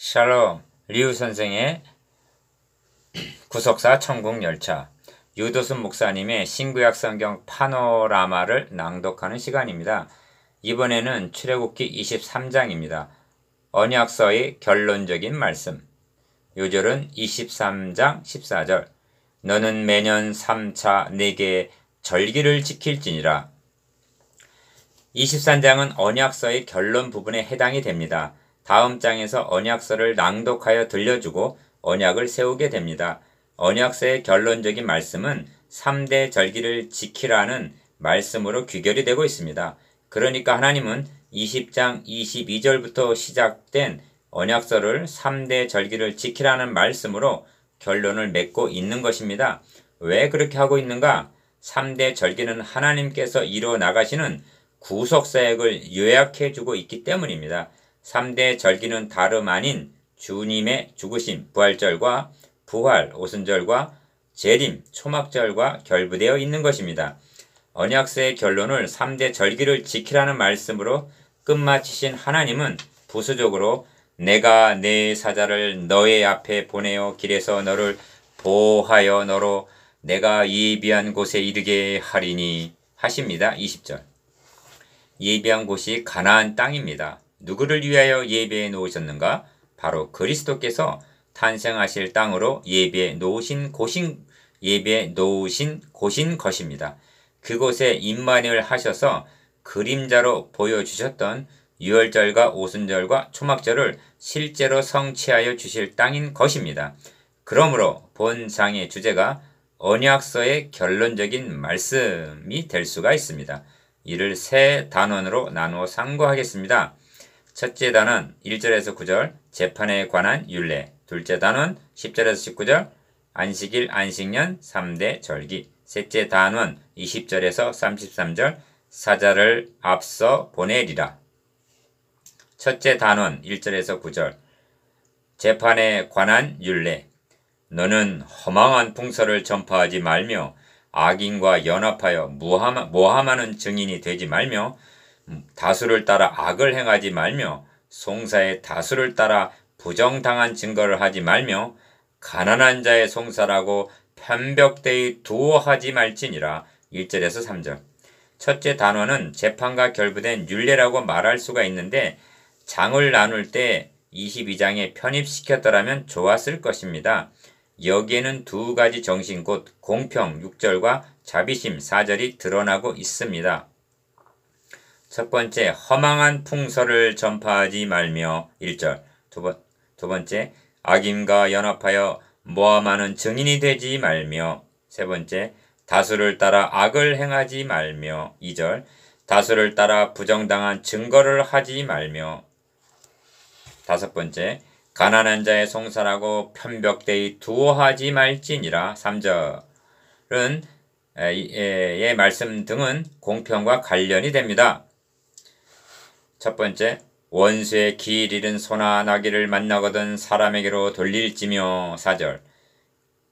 샬롬 리우 선생의 구속사 천국 열차 유도순 목사님의 신구약 성경 파노라마를 낭독하는 시간입니다. 이번에는 출애굽기 23장입니다. 언약서의 결론적인 말씀 요절은 23장 14절 너는 매년 3차 내게 절기를 지킬지니라 23장은 언약서의 결론 부분에 해당이 됩니다. 다음 장에서 언약서를 낭독하여 들려주고 언약을 세우게 됩니다. 언약서의 결론적인 말씀은 3대 절기를 지키라는 말씀으로 귀결이 되고 있습니다. 그러니까 하나님은 20장 22절부터 시작된 언약서를 3대 절기를 지키라는 말씀으로 결론을 맺고 있는 것입니다. 왜 그렇게 하고 있는가? 3대 절기는 하나님께서 이루어 나가시는 구속사역을 요약해 주고 있기 때문입니다. 3대 절기는 다름 아닌 주님의 죽으심, 부활절과 부활, 오순절과 재림, 초막절과 결부되어 있는 것입니다. 언약서의 결론을 3대 절기를 지키라는 말씀으로 끝마치신 하나님은 부수적으로 내가 내 사자를 너의 앞에 보내어 길에서 너를 보호하여 너로 내가 예비한 곳에 이르게 하리니 하십니다. 20절. 예비한 곳이 가나안 땅입니다. 누구를 위하여 예배해 놓으셨는가? 바로 그리스도께서 탄생하실 땅으로 예배해 놓으신 곳인 예배해 놓으신 곳인 것입니다. 그곳에 임만을 하셔서 그림자로 보여주셨던 유월절과 오순절과 초막절을 실제로 성취하여 주실 땅인 것입니다. 그러므로 본 장의 주제가 언약서의 결론적인 말씀이 될 수가 있습니다. 이를 세 단원으로 나누어 상고하겠습니다. 첫째 단원 1절에서 9절 재판에 관한 윤례. 둘째 단원 10절에서 19절 안식일 안식년 3대 절기. 셋째 단원 20절에서 33절 사자를 앞서 보내리라. 첫째 단원 1절에서 9절 재판에 관한 윤례. 너는 허망한 풍설을 전파하지 말며 악인과 연합하여 모함하는 증인이 되지 말며 다수를 따라 악을 행하지 말며 송사의 다수를 따라 부정당한 증거를 하지 말며 가난한 자의 송사라고 편벽대의 두어하지 말지니라 1절에서 3절 첫째 단원은 재판과 결부된 윤례라고 말할 수가 있는데 장을 나눌 때 22장에 편입시켰더라면 좋았을 것입니다. 여기에는 두 가지 정신 곧 공평 6절과 자비심 4절이 드러나고 있습니다. 첫 번째, 허망한 풍설을 전파하지 말며 1절. 두, 번, 두 번째, 악임과 연합하여 모함하는 증인이 되지 말며 세 번째, 다수를 따라 악을 행하지 말며 2절. 다수를 따라 부정당한 증거를 하지 말며 다섯 번째, 가난한 자의 송사라고 편벽대의 두어하지 말지니라 3절은 의 말씀 등은 공평과 관련이 됩니다. 첫 번째, 원수의 길 잃은 소나 나귀를 만나거든 사람에게로 돌릴지며 사절.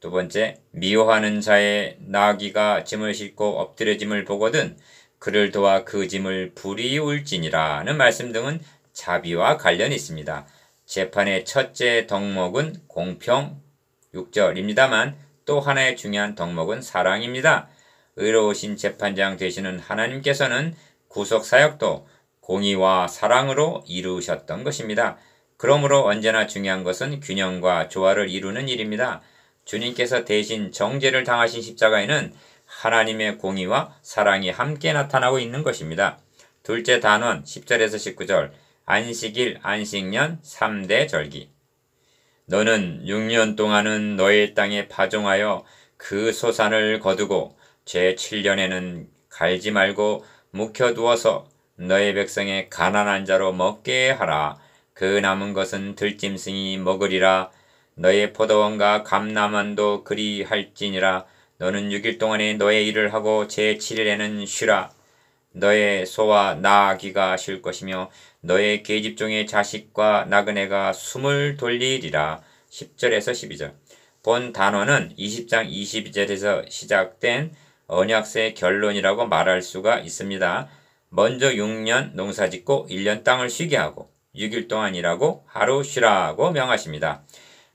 두 번째, 미워하는 자의 나귀가 짐을 싣고 엎드려짐을 보거든 그를 도와 그 짐을 불이 울지니라는 말씀 등은 자비와 관련이 있습니다. 재판의 첫째 덕목은 공평 6절입니다만 또 하나의 중요한 덕목은 사랑입니다. 의로우신 재판장 되시는 하나님께서는 구속 사역도 공의와 사랑으로 이루셨던 것입니다. 그러므로 언제나 중요한 것은 균형과 조화를 이루는 일입니다. 주님께서 대신 정죄를 당하신 십자가에는 하나님의 공의와 사랑이 함께 나타나고 있는 것입니다. 둘째 단원 10절에서 19절 안식일 안식년 3대 절기 너는 6년 동안은 너의 땅에 파종하여 그 소산을 거두고 제7년에는 갈지 말고 묵혀두어서 너의 백성의 가난한 자로 먹게 하라. 그 남은 것은 들짐승이 먹으리라. 너의 포도원과 감나만도 그리 할지니라. 너는 6일 동안에 너의 일을 하고 제7일에는 쉬라. 너의 소와 나귀가 쉴 것이며 너의 계집종의 자식과 나그네가 숨을 돌리리라. 10절에서 12절. 본 단어는 20장 22절에서 시작된 언약서의 결론이라고 말할 수가 있습니다. 먼저 6년 농사짓고 1년 땅을 쉬게 하고 6일 동안 일하고 하루 쉬라고 명하십니다.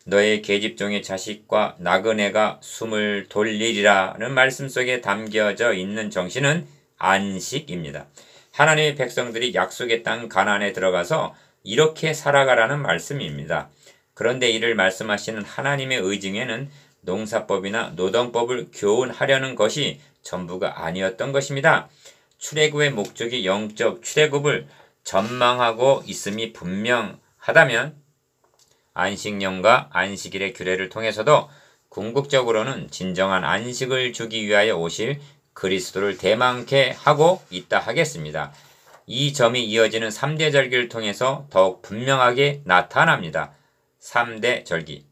너의 계집종의 자식과 나그네가 숨을 돌리리라는 말씀 속에 담겨져 있는 정신은 안식입니다. 하나님의 백성들이 약속의 땅 가나안에 들어가서 이렇게 살아가라는 말씀입니다. 그런데 이를 말씀하시는 하나님의 의중에는 농사법이나 노동법을 교훈하려는 것이 전부가 아니었던 것입니다. 출애굽의 목적이 영적 출애굽을 전망하고 있음이 분명하다면 안식년과 안식일의 규례를 통해서도 궁극적으로는 진정한 안식을 주기 위하여 오실 그리스도를 대망케 하고 있다 하겠습니다. 이 점이 이어지는 3대 절기를 통해서 더욱 분명하게 나타납니다. 3대 절기.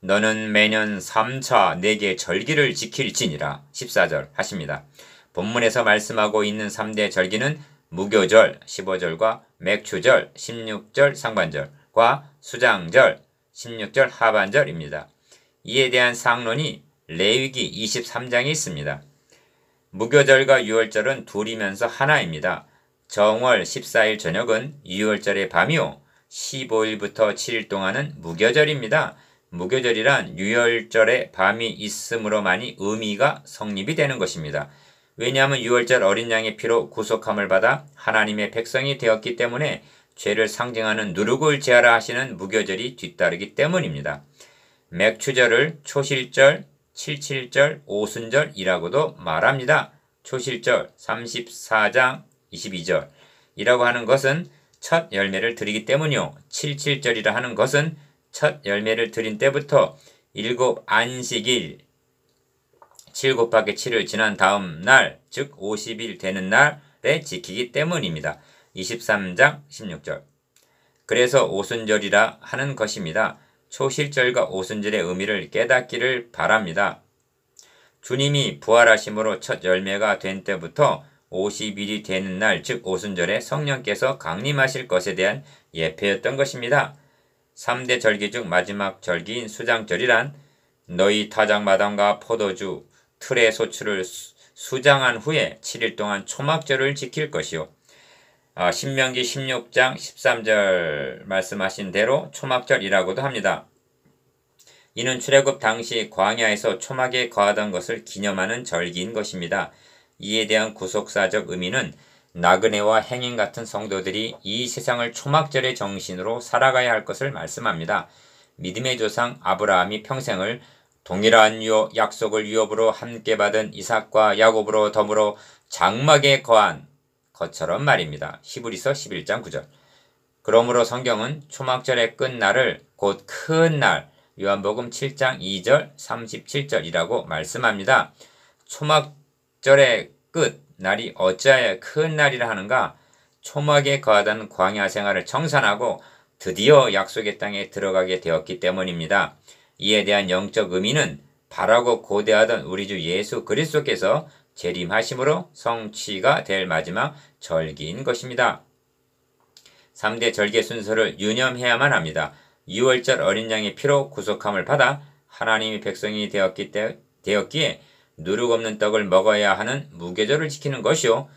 너는 매년 3차 4개 절기를 지킬지니라 14절 하십니다. 본문에서 말씀하고 있는 3대 절기는 무교절 15절과 맥추절 16절 상반절과 수장절 16절 하반절입니다. 이에 대한 상론이 레위기 23장에 있습니다. 무교절과 유월절은 둘이면서 하나입니다. 정월 14일 저녁은 유월절의 밤이요. 15일부터 7일 동안은 무교절입니다. 무교절이란 유월절의 밤이 있으므로만이 의미가 성립이 되는 것입니다. 왜냐하면 유월절 어린 양의 피로 구속함을 받아 하나님의 백성이 되었기 때문에 죄를 상징하는 누룩을 제하라 하시는 무교절이 뒤따르기 때문입니다. 맥추절을 초실절, 칠칠절, 오순절이라고도 말합니다. 초실절 34장 22절 이라고 하는 것은 첫 열매를 드리기 때문이요. 칠칠절이라 하는 것은 첫 열매를 드린 때부터 일곱 안식일 7 곱하기 7을 지난 다음 날, 즉 50일 되는 날에 지키기 때문입니다. 23장 16절. 그래서 오순절이라 하는 것입니다. 초실절과 오순절의 의미를 깨닫기를 바랍니다. 주님이 부활하심으로 첫 열매가 된 때부터 50일이 되는 날, 즉 오순절에 성령께서 강림하실 것에 대한 예표였던 것입니다. 3대 절기 중 마지막 절기인 수장절이란 너희 타작마당과 포도주, 틀의 소출을 수장한 후에 7일 동안 초막절을 지킬 것이요. 아, 신명기 16장 13절 말씀하신 대로 초막절이라고도 합니다. 이는 출애굽 당시 광야에서 초막에 거하던 것을 기념하는 절기인 것입니다. 이에 대한 구속사적 의미는 나그네와 행인 같은 성도들이 이 세상을 초막절의 정신으로 살아가야 할 것을 말씀합니다. 믿음의 조상 아브라함이 평생을 동일한 유어, 약속을 유업으로 함께 받은 이삭과 야곱으로 더불어 장막에 거한 것처럼 말입니다. 히브리서 11장 9절. 그러므로 성경은 초막절의 끝날을 곧 큰 날, 요한복음 7장 2절 37절이라고 말씀합니다. 초막절의 끝, 날이 어찌하여 큰 날이라 하는가? 초막에 거하던 광야 생활을 청산하고 드디어 약속의 땅에 들어가게 되었기 때문입니다. 이에 대한 영적 의미는 바라고 고대하던 우리 주 예수 그리스도께서 재림하심으로 성취가 될 마지막 절기인 것입니다. 3대 절개 순서를 유념해야만 합니다. 6월절 어린 양의 피로 구속함을 받아 하나님의 백성이 되었기 때, 되었기에 누룩 없는 떡을 먹어야 하는 무계절을 지키는 것이요.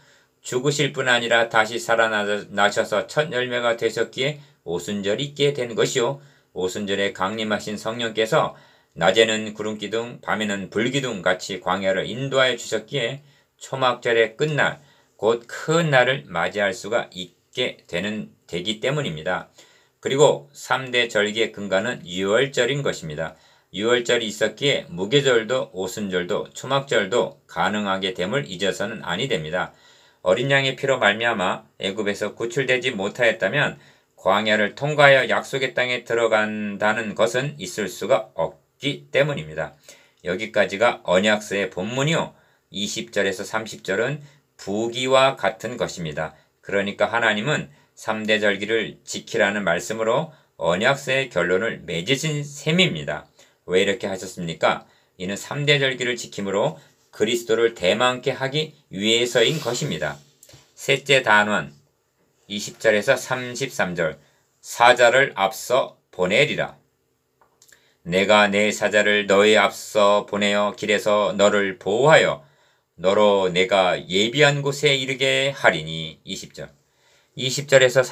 죽으실 뿐 아니라 다시 살아나셔서 첫 열매가 되셨기에 오순절이 있게 된 것이요. 오순절에 강림하신 성령께서 낮에는 구름기둥, 밤에는 불기둥 같이 광야를 인도하여 주셨기에 초막절의 끝날, 곧 큰 날을 맞이할 수가 있게 되는, 되기 때문입니다. 그리고 3대 절기의 근간은 6월절인 것입니다. 6월절이 있었기에 무계절도 오순절도 초막절도 가능하게 됨을 잊어서는 아니 됩니다. 어린 양의 피로 말미암아 애굽에서 구출되지 못하였다면 광야를 통과하여 약속의 땅에 들어간다는 것은 있을 수가 없기 때문입니다. 여기까지가 언약서의 본문이요. 20절에서 30절은 부기와 같은 것입니다. 그러니까 하나님은 3대 절기를 지키라는 말씀으로 언약서의 결론을 맺으신 셈입니다. 왜 이렇게 하셨습니까? 이는 3대 절기를 지킴으로 그리스도를 대망케 하기 위해서인 것입니다. 셋째 단원 20절에서 33절 사자를 앞서 보내리라. 내가 내 사자를 너의 앞서 보내어 길에서 너를 보호하여 너로 내가 예비한 곳에 이르게 하리니 20절 20절에서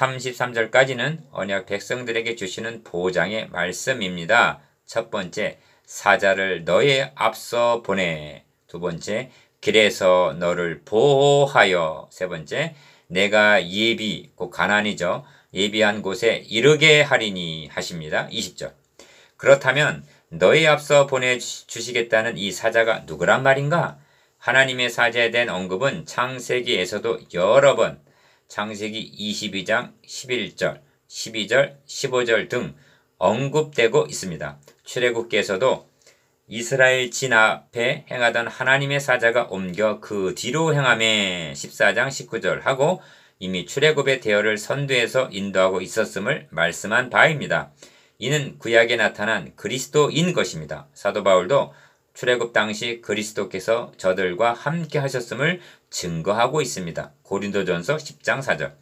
33절까지는 언약 백성들에게 주시는 보장의 말씀입니다. 첫 번째, 사자를 너의 앞서 보내. 두 번째, 길에서 너를 보호하여. 세 번째, 내가 예비, 곧 가난이죠. 예비한 곳에 이르게 하리니 하십니다. 20절. 그렇다면 너의 앞서 보내 주시겠다는 이 사자가 누구란 말인가? 하나님의 사자에 대한 언급은 창세기에서도 여러 번 창세기 22장 11절, 12절, 15절 등 언급되고 있습니다. 출애굽기에서도 이스라엘 진 앞에 행하던 하나님의 사자가 옮겨 그 뒤로 행함에 14장 19절 하고 이미 출애굽의 대열을 선두에서 인도하고 있었음을 말씀한 바입니다. 이는 구약에 나타난 그리스도인 것입니다. 사도 바울도 출애굽 당시 그리스도께서 저들과 함께 하셨음을 증거하고 있습니다. 고린도전서 10장 4절.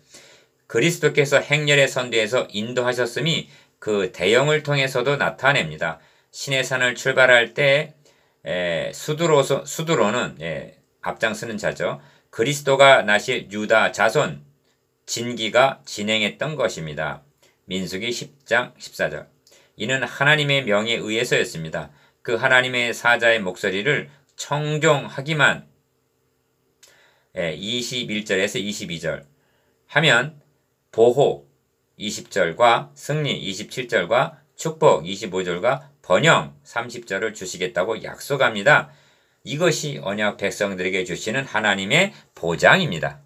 그리스도께서 행렬의 선두에서 인도하셨음이 그 대형을 통해서도 나타냅니다. 신의 산을 출발할 때 에, 수두로 수두로는 예, 앞장서는 자죠. 그리스도가 나실 유다 자손 진기가 진행했던 것입니다. 민수기 10장 14절. 이는 하나님의 명에 의해서였습니다. 그 하나님의 사자의 목소리를 청종하기만 21절에서 예, 22절 하면 보호 20절과 승리 27절과 축복 25절과 번영 30절을 주시겠다고 약속합니다. 이것이 언약 백성들에게 주시는 하나님의 보장입니다.